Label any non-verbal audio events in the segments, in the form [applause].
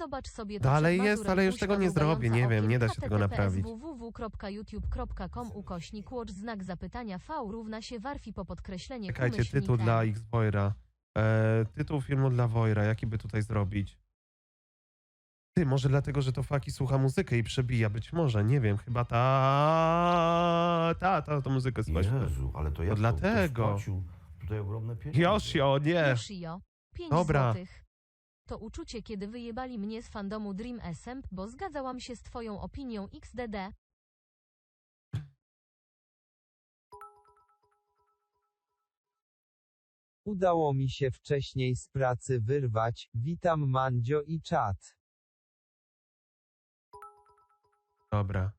Zobacz sobie Dalej jest, ale już tego nie zrobię, nie wiem, nie da się tego https naprawić. www.youtube.com ukośnik watch znak zapytania V równa się warfi po podkreślenie Czekajcie, tytuł dla X Wojra. E, tytuł filmu dla Wojra, jaki by tutaj zrobić? Ty, może dlatego, że to Faki słucha muzykę i przebija, być może, nie wiem, chyba ta, ta, ta, ta muzykę słychać. Jezu, ale to jak to? dlatego. Tutaj ogromne pieniądze. Yoshio, nie! Yoshio, 5 Dobra. złotych. To uczucie, kiedy wyjebali mnie z fandomu Dream Assemb, bo zgadzałam się z twoją opinią XDD. Udało mi się wcześniej z pracy wyrwać. Witam Mandzio i czat. Dobra.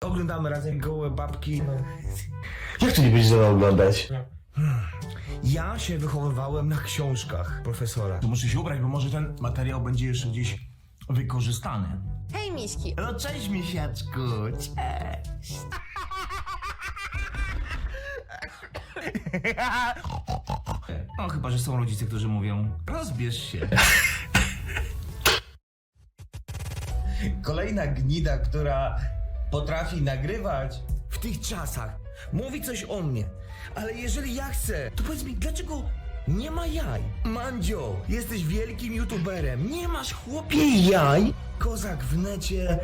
Oglądamy razem gołe babki. Jak to nie mną oglądać? Ja się wychowywałem na książkach profesora. To muszę się ubrać, bo może ten materiał będzie jeszcze gdzieś wykorzystany. Hej miśki, No cześć misiaczku, cześć. No chyba, że są rodzice, którzy mówią, rozbierz się. Kolejna gnida, która potrafi nagrywać w tych czasach, mówi coś o mnie. Ale jeżeli ja chcę, to powiedz mi, dlaczego nie ma jaj? Mandzio, jesteś wielkim youtuberem, nie masz chłopie jaj? Kozak w necie.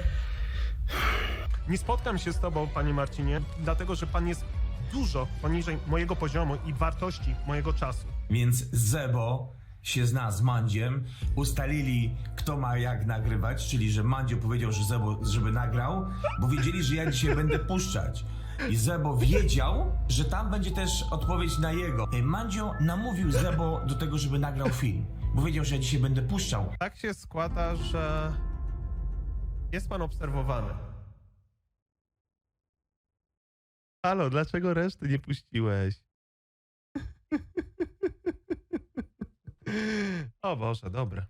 Nie spotkam się z tobą, panie Marcinie, dlatego, że pan jest dużo poniżej mojego poziomu i wartości mojego czasu. Więc Zebo się zna z Mandziem, ustalili kto ma jak nagrywać, czyli że Mandzio powiedział, że Zebo, żeby nagrał, bo wiedzieli, że ja dzisiaj będę puszczać. I Zebo wiedział, że tam będzie też odpowiedź na jego. Ej, Mandzio namówił Zebo do tego, żeby nagrał film, bo wiedział, że ja dzisiaj będę puszczał. Tak się składa, że jest pan obserwowany. Halo, dlaczego reszty nie puściłeś? [laughs] o Boże, dobra.